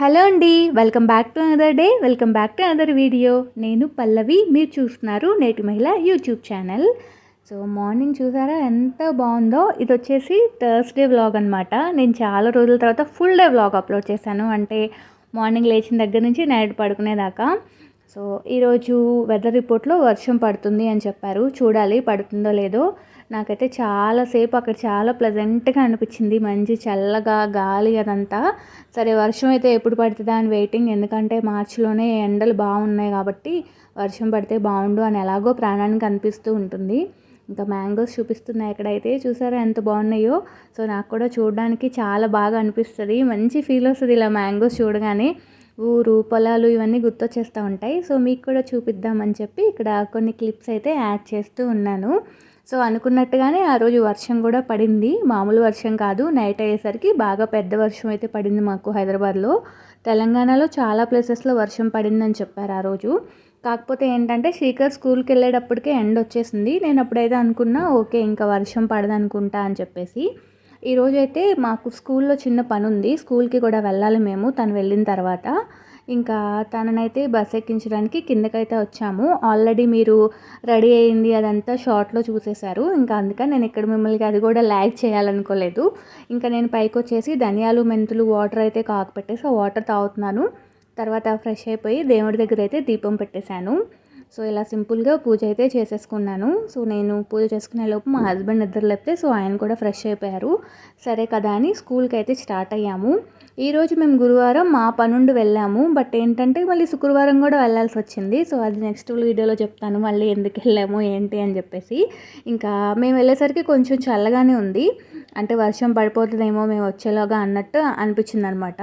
Hello అండి welcome back to another day welcome back to another video. నేను పల్లవి మీరు చూస్తున్నారు నేటి మహిళ యూట్యూబ్ ఛానల్. సో మార్నింగ్ చూసారా ఎంత బాగుందో? ఇది వచ్చేసి థర్స్డే వ్లాగ్ అనమాట నేను చాలా రోజుల తర్వాత ఫుల్ డే వ్లాగ్ అప్లోడ్ చేశాను. అంటే మార్నింగ్ లేచిన దగ్గర నుంచి నైట్ పడుకునేదాకా. సో ఈరోజు వెదర్ రిపోర్ట్లో వర్షం పడుతుంది అని చెప్పారు. చూడాలి పడుతుందో లేదో. నాకైతే చాలాసేపు అక్కడ చాలా ప్లెజెంట్గా అనిపించింది. మంచి చల్లగా గాలి అదంతా. సరే వర్షం అయితే ఎప్పుడు పడుతుందా అని వెయిటింగ్ ఎందుకంటే మార్చిలోనే ఎండలు బాగున్నాయి కాబట్టి వర్షం పడితే బాగుండు అని ఎలాగో ప్రాణానికి అనిపిస్తూ ఉంటుంది. ఇంకా మ్యాంగోస్ చూపిస్తున్నాయి ఎక్కడైతే. చూసారా ఎంత బాగున్నాయో. సో నాకు కూడా చూడడానికి చాలా బాగా అనిపిస్తుంది. మంచి ఫీల్ వస్తుంది ఇలా మ్యాంగోస్ చూడగానే. ఊరు పొలాలు ఇవన్నీ గుర్తొచ్చేస్తూ ఉంటాయి. సో మీకు కూడా చూపిద్దామని చెప్పి ఇక్కడ కొన్ని క్లిప్స్ అయితే యాడ్ చేస్తూ ఉన్నాను. సో అనుకున్నట్టుగానే ఆ రోజు వర్షం కూడా పడింది. మామూలు వర్షం కాదు. నైట్ అయ్యేసరికి బాగా పెద్ద వర్షం అయితే పడింది మాకు హైదరాబాద్లో. తెలంగాణలో చాలా ప్లేసెస్లో వర్షం పడిందని చెప్పారు ఆ రోజు. కాకపోతే ఏంటంటే శ్రీకర్ స్కూల్కి వెళ్ళేటప్పటికే ఎండ్ వచ్చేసింది. నేను అప్పుడైతే అనుకున్నా ఓకే ఇంకా వర్షం పడదనుకుంటా అని చెప్పేసి. ఈరోజైతే మాకు స్కూల్లో చిన్న పని ఉంది స్కూల్కి కూడా వెళ్ళాలి మేము తను వెళ్ళిన తర్వాత. ఇంకా తననైతే బస్ ఎక్కించడానికి కిందకైతే వచ్చాము. ఆల్రెడీ మీరు రెడీ అయింది అదంతా షార్ట్లో చూసేశారు. ఇంకా అందుకని నేను ఇక్కడ మిమ్మల్ని అది కూడా ల్యాగ్ చేయాలనుకోలేదు. ఇంకా నేను పైకి వచ్చేసి ధనియాలు మెంతులు వాటర్ అయితే కాకపెట్టేసి ఆ వాటర్ తాగుతున్నాను. తర్వాత ఫ్రెష్ అయిపోయి దేవుడి దగ్గర అయితే దీపం పెట్టేశాను. సో ఇలా సింపుల్గా పూజ అయితే చేసేసుకున్నాను. సో నేను పూజ చేసుకునే లోపు మా హస్బెండ్ నిద్ర లేపితే సో ఆయన కూడా ఫ్రెష్ అయిపోయారు. సరే కదా అని స్కూల్కి అయితే స్టార్ట్ అయ్యాము. ఈరోజు మేము గురువారం మా పనుండి వెళ్ళాము. బట్ ఏంటంటే మళ్ళీ శుక్రవారం కూడా వెళ్ళాల్సి వచ్చింది. సో అది నెక్స్ట్ వీడియోలో చెప్తాను. మళ్ళీ ఎందుకు వెళ్ళాము ఏంటి అని చెప్పేసి. ఇంకా మేము వెళ్ళేసరికి కొంచెం చల్లగానే ఉంది. అంటే వర్షం పడిపోతుందేమో మేము వచ్చేలాగా అన్నట్టు అనిపించింది అనమాట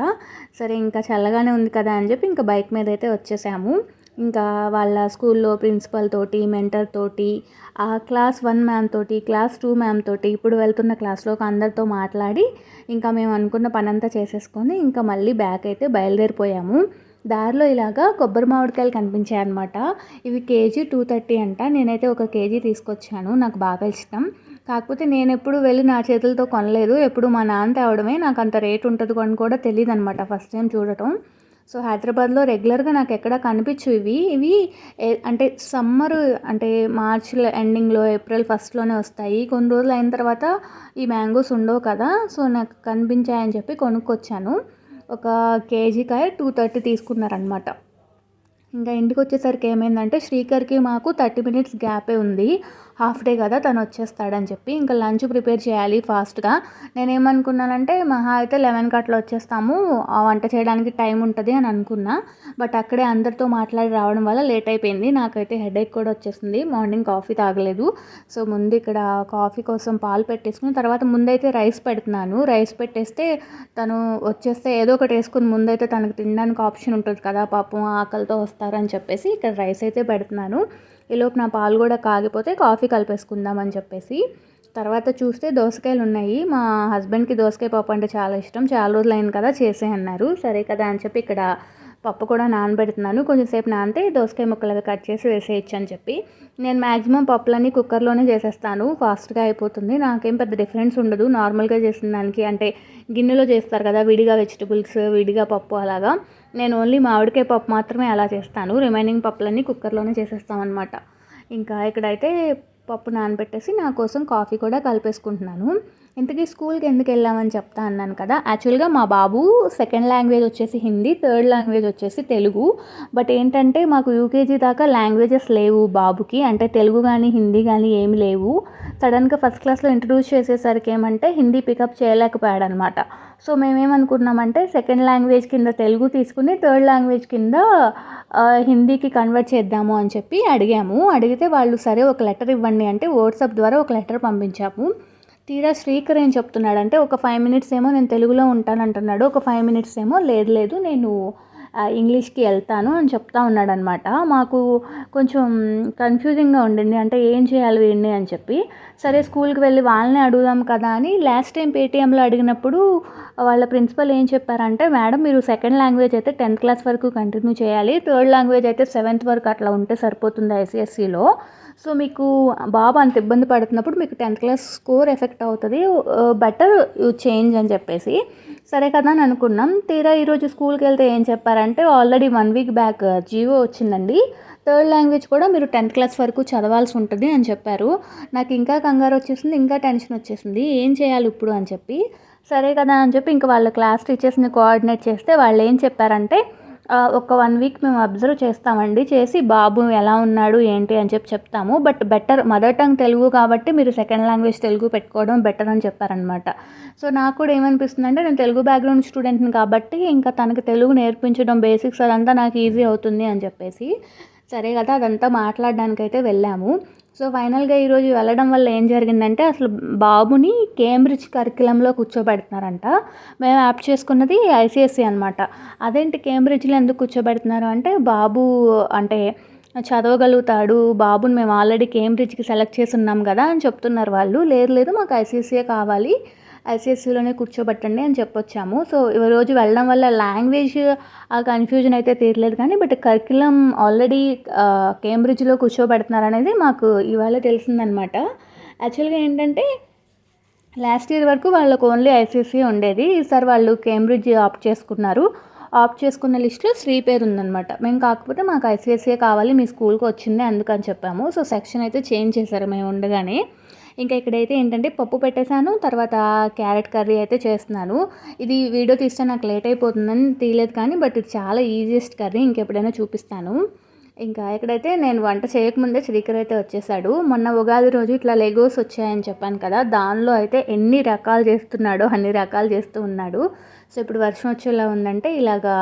సరే ఇంకా చల్లగానే ఉంది కదా అని చెప్పి ఇంకా బైక్ మీద అయితే వచ్చేసాము. ఇంకా వాళ్ళ స్కూల్లో ప్రిన్సిపల్ తోటి మెంటర్ తోటి ఆ క్లాస్ వన్ మ్యామ్ తోటి క్లాస్ టూ మ్యామ్ తోటి ఇప్పుడు వెళ్తున్న క్లాస్లో అందరితో మాట్లాడి ఇంకా మేము అనుకున్న పనంతా చేసేసుకొని ఇంకా మళ్ళీ బ్యాక్ అయితే బయలుదేరిపోయాము. దారిలో ఇలాగా కొబ్బరి మామిడికాయలు కనిపించాయి అనమాట ఇవి కేజీ టూ థర్టీ అంట. నేనైతే ఒక కేజీ తీసుకొచ్చాను. నాకు బాగా ఇష్టం. కాకపోతే నేను ఎప్పుడు వెళ్ళి నా చేతులతో కొనలేదు. ఎప్పుడు మా నాన్న తేవడమే నాకు అంత రేట్ ఉంటుంది అని కూడా తెలియదు అనమాట ఫస్ట్ టైం చూడటం. సో హైదరాబాద్లో రెగ్యులర్గా నాకు ఎక్కడ కనిపించు ఇవి. ఇవి అంటే సమ్మర్ అంటే మార్చ్ ఎండింగ్లో ఏప్రిల్ ఫస్ట్లోనే వస్తాయి. కొన్ని రోజులు అయిన తర్వాత ఈ మ్యాంగోస్ ఉండవు కదా సో నాకు కనిపించాయని చెప్పి కొనుక్కొచ్చాను. ఒక కేజీకాయ టూ థర్టీ తీసుకున్నారనమాట ఇంకా ఇంటికి వచ్చేసరికి ఏమైందంటే శ్రీకర్కి మాకు థర్టీ మినిట్స్ గ్యాపే ఉంది. హాఫ్ డే కదా తను వచ్చేస్తాడని చెప్పి ఇంకా లంచ్ ప్రిపేర్ చేయాలి ఫాస్ట్గా. నేనేమనుకున్నానంటే మహా అయితే లెవెన్ కట్లా వచ్చేస్తాము. ఆ వంట చేయడానికి టైం ఉంటుంది అని అనుకున్నా. బట్ అక్కడే అందరితో మాట్లాడి రావడం వల్ల లేట్ అయిపోయింది. నాకైతే హెడేక్ కూడా వచ్చేసింది. మార్నింగ్ కాఫీ తాగలేదు. సో ముందు ఇక్కడ కాఫీ కోసం పాలు పెట్టేసుకుని తర్వాత ముందైతే రైస్ పెడుతున్నాను. రైస్ పెట్టేస్తే తను వచ్చేస్తే ఏదో ఒకటి వేసుకుని ముందైతే తనకు తినడానికి ఆప్షన్ ఉంటుంది కదా పాపం ఆకలితో వస్తారని చెప్పేసి ఇక్కడ రైస్ అయితే పెడుతున్నాను. ఈలోపు నా పాలు కూడా కాగిపోతే కాఫీ కలిపేసుకుందామని చెప్పేసి. తర్వాత చూస్తే దోసకాయలు ఉన్నాయి. మా హస్బెండ్కి దోసకాయ పప్పు అంటే చాలా ఇష్టం. చాలా రోజులు అయింది కదా చేసే అన్నారు. సరే కదా అని చెప్పి ఇక్కడ పప్పు కూడా నానబెడుతున్నాను. కొంచెంసేపు నానితే దోసకాయ ముక్కలు అవి కట్ చేసి వేసేయచ్చు అని చెప్పి. నేను మ్యాక్సిమం పప్పులన్నీ కుక్కర్లోనే చేసేస్తాను. ఫాస్ట్గా అయిపోతుంది. నాకేం పెద్ద డిఫరెన్స్ ఉండదు. నార్మల్గా చేసిన దానికి అంటే గిన్నెలో చేస్తారు కదా విడిగా వెజిటబుల్స్ విడిగా పప్పు అలాగా. నేను ఓన్లీ మామిడికాయ పప్పు మాత్రమే అలా చేస్తాను. రిమైనింగ్ పప్పులన్నీ కుక్కర్లోనే చేసేస్తామన్నమాట. ఇంకా ఇక్కడైతే పప్పు నానబెట్టేసి నా కోసం కాఫీ కూడా కలిపేసుకుంటున్నాను. ఇంతకీ స్కూల్కి ఎందుకు వెళ్ళామని చెప్తా అన్నాను కదా. యాక్చువల్గా మా బాబు సెకండ్ లాంగ్వేజ్ వచ్చేసి హిందీ థర్డ్ లాంగ్వేజ్ వచ్చేసి తెలుగు. బట్ ఏంటంటే మాకు యూకేజీ దాకా లాంగ్వేజెస్ లేవు బాబుకి. అంటే తెలుగు కానీ హిందీ కానీ ఏమి లేవు. సడన్గా ఫస్ట్ క్లాస్లో ఇంట్రడ్యూస్ చేసేసరికి ఏమంటే హిందీ పికప్ చేయలేకపోయాడు అనమాట సో మేమేమనుకున్నామంటే సెకండ్ లాంగ్వేజ్ కింద తెలుగు తీసుకుని థర్డ్ లాంగ్వేజ్ కింద హిందీకి కన్వర్ట్ చేద్దాము అని చెప్పి అడిగాము. అడిగితే వాళ్ళు సరే ఒక లెటర్ ఇవ్వండి అంటే వాట్సాప్ ద్వారా ఒక లెటర్ పంపించాము. తీరా శ్రీకర్ ఏం చెప్తున్నాడంటే ఒక ఫైవ్ మినిట్స్ ఏమో నేను తెలుగులో ఉంటానంటున్నాడు ఒక ఫైవ్ మినిట్స్ ఏమో లేదు లేదు నేను ఇంగ్లీష్కి వెళ్తాను అని చెప్తా ఉన్నాడనమాట. మాకు కొంచెం కన్ఫ్యూజింగ్గా ఉండింది. అంటే ఏం చేయాలి వీడిని అని చెప్పి. సరే స్కూల్కి వెళ్ళి వాళ్ళని అడుగుదాం కదా అని లాస్ట్ టైం పేటీఎంలో అడిగినప్పుడు వాళ్ళ ప్రిన్సిపల్ ఏం చెప్పారంటే మేడం మీరు సెకండ్ లాంగ్వేజ్ అయితే టెన్త్ క్లాస్ వరకు కంటిన్యూ చేయాలి. థర్డ్ లాంగ్వేజ్ అయితే సెవెంత్ వరకు అట్లా ఉంటే సరిపోతుంది ఐసీఎస్సిలో సో మీకు బాబు అంత ఇబ్బంది పడుతున్నప్పుడు మీకు టెన్త్ క్లాస్ స్కోర్ ఎఫెక్ట్ అవుతుంది. బెటర్ యూ చేంజ్ అని చెప్పేసి. సరే కదా అని అనుకున్నాం. తీరా ఈరోజు స్కూల్కి వెళ్తే ఏం చెప్పారంటే already one week back GO వచ్చిందండి. థర్డ్ లాంగ్వేజ్ కూడా మీరు టెన్త్ క్లాస్ వరకు చదవాల్సి ఉంటుంది అని చెప్పారు. నాకు ఇంకా కంగారు వచ్చేసింది ఇంకా టెన్షన్ వచ్చేసింది. ఏం చేయాలి ఇప్పుడు? అని చెప్పి సరే కదా అని చెప్పి ఇంకా వాళ్ళ క్లాస్ టీచర్స్ని కోఆర్డినేట్ చేస్తే వాళ్ళు ఏం చెప్పారంటే ఒక వన్ వీక్ మేము అబ్జర్వ్ చేస్తామండి. చేసి బాబు ఎలా ఉన్నాడు ఏంటి అని చెప్పి చెప్తాము. But better mother tongue Telugu కాబట్టి మీరు సెకండ్ లాంగ్వేజ్ తెలుగు పెట్టుకోవడం బెటర్ అని చెప్పారనమాట సో నాకు కూడా ఏమనిపిస్తుంది అంటే నేను తెలుగు బ్యాక్గ్రౌండ్ స్టూడెంట్ని కాబట్టి ఇంకా తనకి తెలుగు నేర్పించడం బేసిక్స్ అదంతా నాకు ఈజీ అవుతుంది అని చెప్పేసి సరే కదా అదంతా మాట్లాడడానికైతే వెళ్ళాము. సో ఫైనల్గా ఈరోజు వెళ్ళడం వల్ల ఏం జరిగిందంటే అసలు బాబుని కేంబ్రిడ్జ్ కరికులంలో కూర్చోబెడుతున్నారంట. మేము యాప్ చేసుకున్నది ఐసిఎస్సి అనమాట అదేంటి కేంబ్రిడ్జ్లో ఎందుకు కూర్చోబెడుతున్నారు అంటే బాబు అంటే చదవగలుగుతాడు బాబుని మేము ఆల్రెడీ కేంబ్రిడ్జ్కి సెలెక్ట్ చేసి ఉన్నాం కదా అని చెప్తున్నారు వాళ్ళు. లేదు లేదు మాకు ఐసీసీఏ కావాలి. ఐసీఎస్సీలోనే కూర్చోబెట్టండి అని చెప్పొచ్చాము. సో రోజు వెళ్ళడం వల్ల లాంగ్వేజ్ ఆ కన్ఫ్యూజన్ అయితే తీరలేదు కానీ బట్ కరికులం ఆల్రెడీ కేంబ్రిడ్జ్లో కూర్చోబెడుతున్నారు అనేది మాకు ఇవాళ తెలిసిందనమాట. యాక్చువల్గా ఏంటంటే లాస్ట్ ఇయర్ వరకు వాళ్ళకు ఓన్లీ ఐసీసీ ఉండేది. ఈసారి వాళ్ళు కేంబ్రిడ్జ్ ఆప్ట్ చేసుకున్నారు. ఆప్ట్ చేసుకున్న లిస్టులో శ్రీ పేరు ఉందనమాట. మేము కాకపోతే మాకు ఐసీఎస్సీ కావాలి మీ స్కూల్కి వచ్చింది అందుకని చెప్పాము. సో సెక్షన్ అయితే చేంజ్ చేశారు మేము ఉండగానే. ఇంకా ఇక్కడైతే ఏంటంటే పప్పు పెట్టేశాను తర్వాత క్యారెట్ కర్రీ అయితే చేస్తున్నాను. ఇది వీడియో తీస్తే నాకు లేట్ అయిపోతుందని తీయలేదు కానీ బట్ ఇది చాలా ఈజియెస్ట్ కర్రీ ఇంకెప్పుడైనా చూపిస్తాను. ఇంకా ఇక్కడైతే నేను వంట చేయకముందే శ్రీకర్ అయితే వచ్చేసాడు. మొన్న ఉగాది రోజు ఇట్లా లెగోస్ వచ్చాయని చెప్పాను కదా దానిలో అయితే ఎన్ని రకాలు చేస్తున్నాడో అన్ని రకాలు చేస్తూ ఉన్నాడు. సో ఇప్పుడు వర్షం వచ్చేలా ఉందంటే ఇలాగా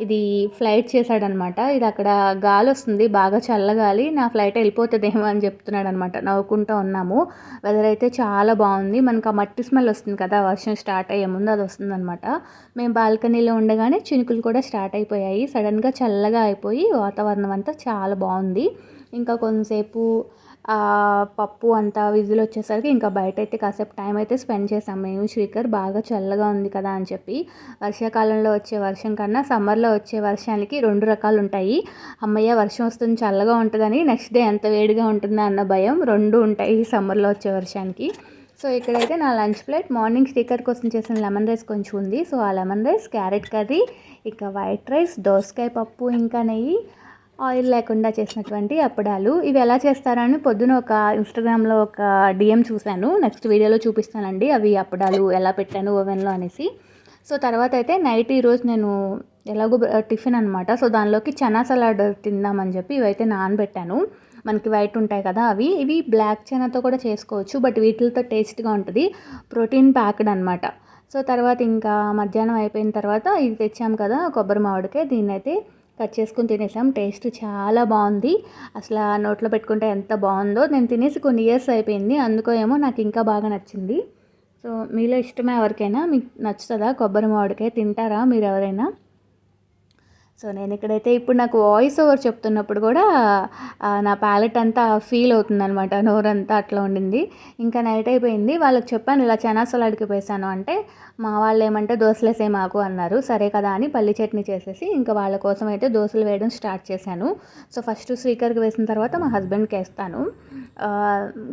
ఇది ఫ్లైట్ చేశాడనమాట. ఇది అక్కడ గాలి వస్తుంది బాగా చల్లగాలి నా ఫ్లైట్ వెళ్ళిపోతుందేమో అని చెప్తున్నాడు అనమాట నవ్వుకుంటూ ఉన్నాము. వెదర్ అయితే చాలా బాగుంది. మనకు ఆ మట్టి స్మెల్ వస్తుంది కదా వర్షం స్టార్ట్ అయ్యే ముందు అది వస్తుందనమాట. మేము బాల్కనీలో ఉండగానే చినుకులు కూడా స్టార్ట్ అయిపోయాయి. సడన్గా చల్లగా అయిపోయి వాతావరణం అంతా చాలా బాగుంది. ఇంకా కొంతసేపు పప్పు అంతా విజిల్ వచ్చేసరికి ఇంకా బయట అయితే కాసేపు టైం అయితే స్పెండ్ చేసాం మేము శ్రీకర్ బాగా చల్లగా ఉంది కదా అని చెప్పి. వర్షాకాలంలో వచ్చే వర్షం కన్నా సమ్మర్లో వచ్చే వర్షానికి రెండు రకాలు ఉంటాయి. అమ్మయ్య వర్షం వస్తుంది చల్లగా ఉంటుందని నెక్స్ట్ డే ఎంత వేడిగా ఉంటుందా అన్న భయం రెండు ఉంటాయి సమ్మర్లో వచ్చే వర్షానికి. సో ఇక్కడైతే నా లంచ్ ప్లేట్ మార్నింగ్ స్టిక్కర్ కోసం చేసిన లెమన్ రైస్ కొంచెం ఉంది. సో ఆ లెమన్ రైస్ క్యారెట్ కర్రీ ఇక వైట్ రైస్ దోసకాయ పప్పు ఇంకా నెయ్యి ఆయిల్ లేకుండా చేసినటువంటి అప్పడాలు. ఇవి ఎలా చేస్తారని పొద్దున ఒక ఇన్స్టాగ్రామ్లో ఒక డిఎం చూశాను. నెక్స్ట్ వీడియోలో చూపిస్తానండి అవి అప్పడాలు ఎలా పెట్టాను ఓవెన్లో అనేసి. సో తర్వాత అయితే నైట్ ఈరోజు నేను ఎలాగో టిఫిన్ అనమాట సో దానిలోకి చనా సలాడ్ తిందామని చెప్పి ఇవైతే నానబెట్టాను. మనకి వైట్ ఉంటాయి కదా అవి. ఇవి బ్లాక్ చనాతో కూడా చేసుకోవచ్చు. బట్ వీటితో టేస్ట్గా ఉంటుంది. ప్రోటీన్ ప్యాక్డ్ అనమాట సో తర్వాత ఇంకా మధ్యాహ్నం అయిపోయిన తర్వాత ఇది తెచ్చాము కదా కొబ్బరి మామిడికాయ. దీన్ని అయితే కట్ చేసుకుని తినేసాం. టేస్ట్ చాలా బాగుంది. అసలు నోట్లో పెట్టుకుంటే ఎంత బాగుందో నేను తినేసి కొన్ని ఇయర్స్ అయిపోయింది. అందుకో ఏమో నాకు ఇంకా బాగా నచ్చింది. సో మీలో ఇష్టమే ఎవరికైనా మీకు నచ్చుతుందా? కొబ్బరి మామిడికాయ తింటారా మీరు ఎవరైనా? సో నేను ఇక్కడైతే ఇప్పుడు నాకు వాయిస్ ఓవర్ చెప్తున్నప్పుడు కూడా నా ప్యాలెట్ అంతా ఫీల్ అవుతుంది అనమాట నోరంతా అట్లా ఉండింది. ఇంకా నైట్ అయిపోయింది. వాళ్ళకి చెప్పాను ఇలా చనా సలాడ్కి అంటే మా వాళ్ళు ఏమంటే దోశలేసే మాకు అన్నారు. సరే కదా అని పల్లి చట్నీ చేసేసి ఇంకా వాళ్ళ కోసం అయితే దోశలు వేయడం స్టార్ట్ చేశాను. సో ఫస్ట్ స్పీకర్కి వేసిన తర్వాత మా హస్బెండ్కి వేస్తాను.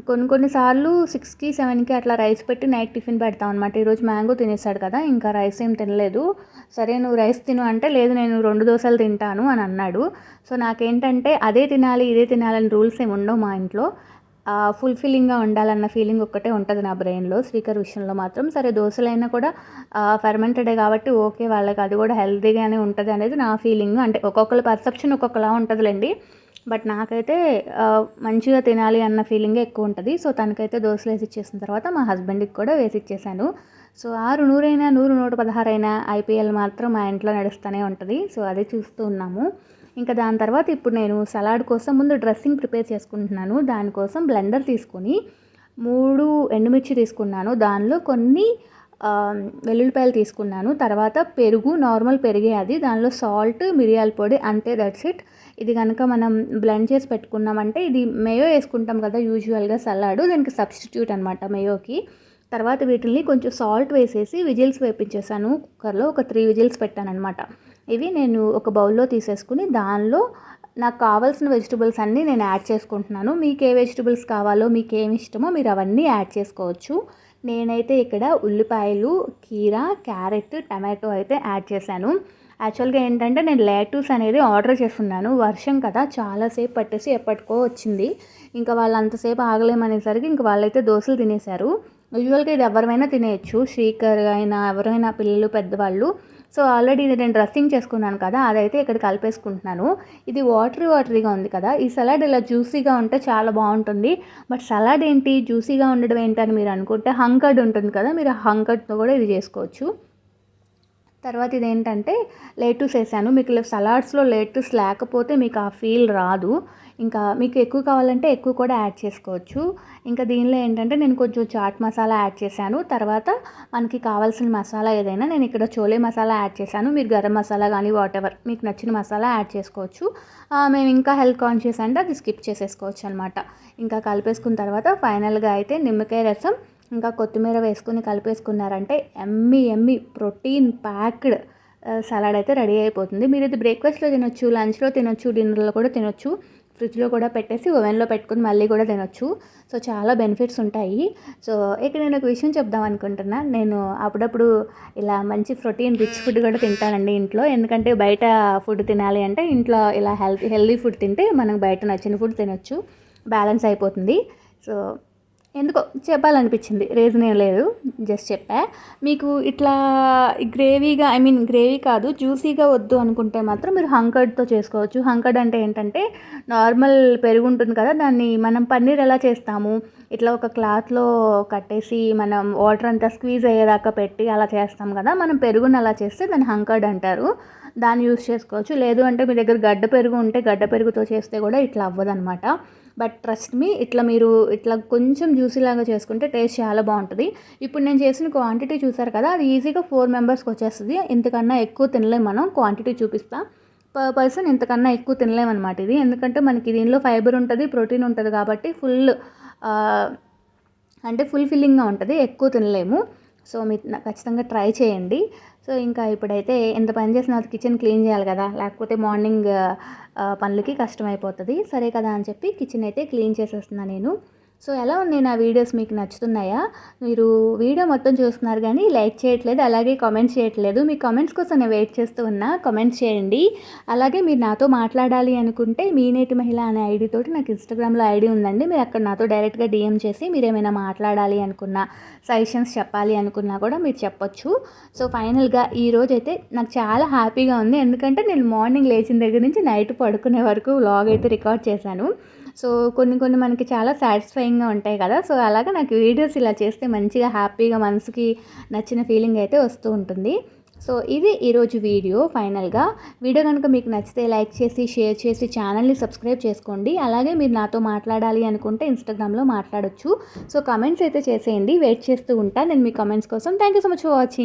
కొన్ని కొన్నిసార్లు సిక్స్కి సెవెన్కి అట్లా రైస్ పెట్టి నైట్ టిఫిన్ పెడతాం అనమాట ఈరోజు మ్యాంగో తినేసాడు కదా ఇంకా రైస్ ఏం తినలేదు. సరే నువ్వు రైస్ తిను అంటే లేదు నేను రెండు దోశలు తింటాను అని అన్నాడు. సో నాకేంటంటే అదే తినాలి ఇదే తినాలని రూల్స్ ఏమి ఉండవు మా ఇంట్లో. ఫుల్ఫిల్లింగ్గా ఉండాలన్న ఫీలింగ్ ఒక్కటే ఉంటుంది నా బ్రెయిన్లో స్పీకర్ విషయంలో మాత్రం. సరే దోశలైనా కూడా ఫెర్మెంటెడే కాబట్టి ఓకే వాళ్ళకి అది కూడా హెల్తీగానే ఉంటుంది అనేది నా ఫీలింగ్ అంటే ఒక్కొక్కరి పర్సెప్షన్ ఒక్కొక్కలా ఉంటుందిలేండి. బట్ నాకైతే మంచిగా తినాలి అన్న ఫీలింగే ఎక్కువ ఉంటుంది. సో తనకైతే దోశలు వేసి ఇచ్చేసిన తర్వాత మా హస్బెండ్కి కూడా వేసి ఇచ్చేసాను. సో ఆరు నూరైనా నూరు నూట పదహారైనా ఐపీఎల్ మాత్రం మా ఇంట్లో నడుస్తూనే ఉంటుంది. సో అదే చూస్తూ ఉన్నాము. ఇంకా దాని తర్వాత ఇప్పుడు నేను సలాడ్ కోసం ముందు డ్రెస్సింగ్ ప్రిపేర్ చేసుకుంటున్నాను. దానికోసం బ్లెండర్ తీసుకొని మూడు ఎండుమిర్చి తీసుకున్నాను. దానిలో కొన్ని వెల్లుల్లిపాయలు తీసుకున్నాను. తర్వాత పెరుగు నార్మల్ పెరిగే అది. దానిలో సాల్ట్ మిరియాల పొడి అంతే దట్స్ ఇట్ ఇది కనుక మనం బ్లెండ్ చేసి పెట్టుకున్నామంటే ఇది మేయో వేసుకుంటాం కదా యూజువల్గా సలాడ్. దీనికి సబ్స్టిట్యూట్ అనమాట మేయోకి తర్వాత వీటిని కొంచెం సాల్ట్ వేసేసి విజిల్స్ వేపించేసాను. కుక్కర్లో ఒక త్రీ విజిల్స్ పెట్టాను అనమాట ఇవి నేను ఒక బౌల్లో తీసేసుకుని దానిలో నాకు కావాల్సిన వెజిటబుల్స్ అన్నీ నేను యాడ్ చేసుకుంటున్నాను. మీకు ఏ వెజిటబుల్స్ కావాలో మీకు ఏమి ఇష్టమో మీరు అవన్నీ యాడ్ చేసుకోవచ్చు. నేనైతే ఇక్కడ ఉల్లిపాయలు కీర క్యారెట్ టమాటో అయితే యాడ్ చేశాను. యాక్చువల్గా ఏంటంటే నేను లేటూస్ అనేది ఆర్డర్ చేస్తున్నాను. వర్షం కదా చాలాసేపు పట్టేసి ఎప్పటికో వచ్చింది. ఇంకా వాళ్ళు అంతసేపు ఆగలేమనేసరికి ఇంక వాళ్ళైతే దోశలు తినేశారు. యూజువల్గా ఇది ఎవరైనా తినేయచ్చు. శ్రీకర్ అయినా ఎవరైనా పిల్లలు పెద్దవాళ్ళు. సో ఆల్రెడీ ఇది నేను డ్రెస్సింగ్ చేసుకున్నాను కదా అదైతే ఇక్కడ కలిపేసుకుంటున్నాను. ఇది వాటరీ వాటరీగా ఉంది కదా. ఈ సలాడ్ ఇలా జ్యూసీగా ఉంటే చాలా బాగుంటుంది. బట్ సలాడ్ ఏంటి? జ్యూసీగా ఉండడం ఏంటి అని మీరు అనుకుంటే హంకర్డ్ ఉంటుంది కదా మీరు హంకర్డ్తో కూడా ఇది చేసుకోవచ్చు. తర్వాత ఇదేంటంటే లేటూస్ వేసాను. మీకు సలాడ్స్లో లేటూస్ లేకపోతే మీకు ఆ ఫీల్ రాదు. ఇంకా మీకు ఎక్కువ కావాలంటే ఎక్కువ కూడా యాడ్ చేసుకోవచ్చు. ఇంకా దీనిలో ఏంటంటే నేను కొంచెం చాట్ మసాలా యాడ్ చేశాను. తర్వాత మనకి కావాల్సిన మసాలా ఏదైనా నేను ఇక్కడ చోలే మసాలా యాడ్ చేశాను. మీరు గరం మసాలా కానీ వాట్ ఎవర్ మీకు నచ్చిన మసాలా యాడ్ చేసుకోవచ్చు. మేము ఇంకా హెల్త్ కాన్షియస్ అంటే అది స్కిప్ చేసేసుకోవచ్చు అనమాట ఇంకా కలిపేసుకున్న తర్వాత ఫైనల్గా అయితే నిమ్మకాయ రసం ఇంకా కొత్తిమీర వేసుకుని కలిపేసుకున్నారంటే yummy yummy protein packed salad అయితే రెడీ అయిపోతుంది. మీరు ఇది బ్రేక్ఫాస్ట్లో తినొచ్చు లంచ్లో తినొచ్చు డిన్నర్లో కూడా తినొచ్చు. ఫ్రిడ్జ్లో కూడా పెట్టేసి ఓవెన్లో పెట్టుకుని మళ్ళీ కూడా తినొచ్చు. సో చాలా బెనిఫిట్స్ ఉంటాయి. సో ఇక్కడ నేను ఒక విషయం చెప్దాం అనుకుంటున్నా. నేను అప్పుడప్పుడు ఇలా మంచి ప్రోటీన్ రిచ్ ఫుడ్ కూడా తింటానండి ఇంట్లో. ఎందుకంటే బయట ఫుడ్ తినాలి అంటే ఇంట్లో ఇలా హెల్తీ హెల్దీ ఫుడ్ తింటే మనకు బయట నచ్చిన ఫుడ్ తినొచ్చు. బ్యాలెన్స్ అయిపోతుంది. సో ఎందుకో చెప్పాలనిపించింది. రీజన్ ఏం లేదు. జస్ట్ చెప్పా. మీకు ఇట్లా గ్రేవీగా ఐ మీన్ గ్రేవీ కాదు జ్యూసీగా వద్దు అనుకుంటే మాత్రం మీరు హంకర్డ్తో చేసుకోవచ్చు. హంకర్డ్ అంటే ఏంటంటే నార్మల్ పెరుగు ఉంటుంది కదా దాన్ని మనం పన్నీర్ ఎలా చేస్తాము? ఇట్లా ఒక క్లాత్లో కట్టేసి మనం వాటర్ అంతా స్క్వీజ్ అయ్యేదాకా పెట్టి అలా చేస్తాం కదా మనం పెరుగును అలా చేస్తే దాన్ని హంకర్డ్ అంటారు. దాన్ని యూస్ చేసుకోవచ్చు. లేదు అంటే మీ దగ్గర గడ్డ పెరుగు ఉంటే గడ్డ పెరుగుతో చేస్తే కూడా ఇట్లా అవ్వదనమాట. బట్ ట్రస్ట్ మీ ఇట్లా మీరు ఇట్లా కొంచెం జ్యూసీ లాగా చేసుకుంటే టేస్ట్ చాలా బాగుంటుంది. ఇప్పుడు నేను చేసిన క్వాంటిటీ చూసారు కదా అది ఈజీగా ఫోర్ మెంబర్స్కి వచ్చేస్తుంది. ఇంతకన్నా ఎక్కువ తినలేము మనం క్వాంటిటీ చూపిస్తాం. పర్ పర్సన్ ఇంతకన్నా ఎక్కువ తినలేమన్నమాట ఇది. ఎందుకంటే మనకి దీనిలో ఫైబర్ ఉంటుంది ప్రోటీన్ ఉంటుంది కాబట్టి ఫుల్ అంటే ఫుల్ ఫిల్లింగ్గా ఉంటుంది ఎక్కువ తినలేము. సో మీరు ఖచ్చితంగా ట్రై చేయండి. సో ఇంకా ఇప్పుడైతే ఎంత పని చేసినా కిచెన్ క్లీన్ చేయాలి కదా లేకపోతే మార్నింగ్ పనులకి కష్టమైపోతుంది. సరే కదా అని చెప్పి కిచెన్ అయితే క్లీన్ చేసేస్తున్నాను నేను. సో ఎలా ఉన్నాయి నా వీడియోస్ మీకు నచ్చుతున్నాయా? మీరు వీడియో మొత్తం చూస్తున్నారు కానీ లైక్ చేయట్లేదు అలాగే కామెంట్స్ చేయట్లేదు. మీ కామెంట్స్ కోసం నేను వెయిట్ చేస్తూ ఉన్నా. కామెంట్స్ చేయండి. అలాగే మీరు నాతో మాట్లాడాలి అనుకుంటే మీ నేటి మహిళ అనే ఐడితోటి నాకు ఇన్స్టాగ్రామ్లో ఐడి ఉందండి. మీరు అక్కడ నాతో డైరెక్ట్గా డిఎం చేసి మీరు ఏమైనా మాట్లాడాలి అనుకున్నా సజెషన్స్ చెప్పాలి అనుకున్నా కూడా మీరు చెప్పొచ్చు. సో ఫైనల్గా ఈరోజు అయితే నాకు చాలా హ్యాపీగా ఉంది. ఎందుకంటే నేను మార్నింగ్ లేచిన దగ్గర నుంచి నైట్ పడుకునే వరకు వ్లాగ్ అయితే రికార్డ్ చేశాను. సో కొన్ని కొన్ని మనకి చాలా సాటిస్ఫైయింగ్గా ఉంటాయి కదా. సో అలాగా నాకు వీడియోస్ ఇలా చేస్తే మంచిగా హ్యాపీగా మనసుకి నచ్చిన ఫీలింగ్ అయితే వస్తూ ఉంటుంది. సో ఇది ఈరోజు వీడియో ఫైనల్గా వీడియో కనుక మీకు నచ్చితే లైక్ చేసి షేర్ చేసి ఛానల్ని సబ్స్క్రైబ్ చేసుకోండి. అలాగే మీరు నాతో మాట్లాడాలి అనుకుంటే ఇన్స్టాగ్రామ్లో మాట్లాడొచ్చు. సో కమెంట్స్ అయితే చేసేయండి. వెయిట్ చేస్తూ ఉంటాను నేను మీ కమెంట్స్ కోసం. Thank you so much for watching